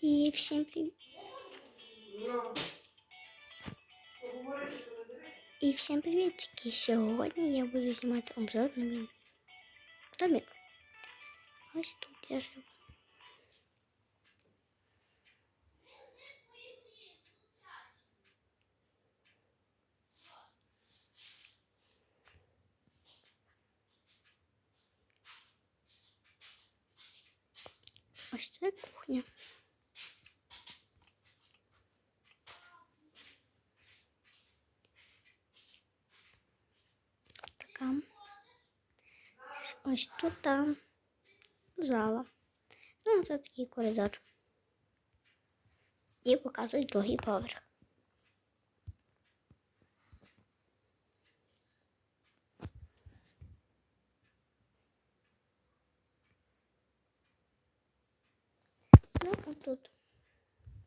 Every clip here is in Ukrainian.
І всім привіт. І всім привітки! Сьогодні я буду знімати обзор на мій домик. Ось тут я живу. Ось це кухня. Така. Ось тут там зала. Ну, це такий коридор. І показують другий поверх. Ну, а тут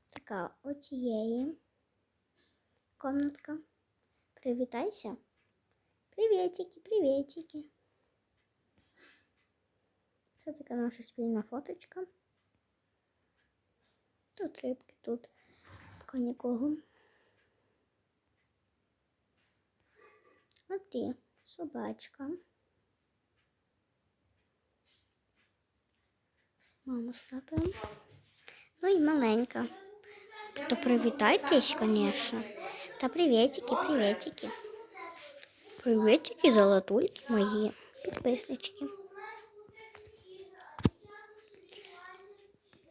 така оцієї комнатка. Привітайся. Приветики, приветики. Це така наша спільна фоточка. Тут рибки, тут поки нікого. От і собачка. Мама з татом. Ну і маленька. То привітайтесь, звісно. Та приветики, приветики. Приветики, золотульки мої підписнички.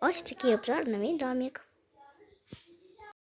Ось такий обзор на мій домик.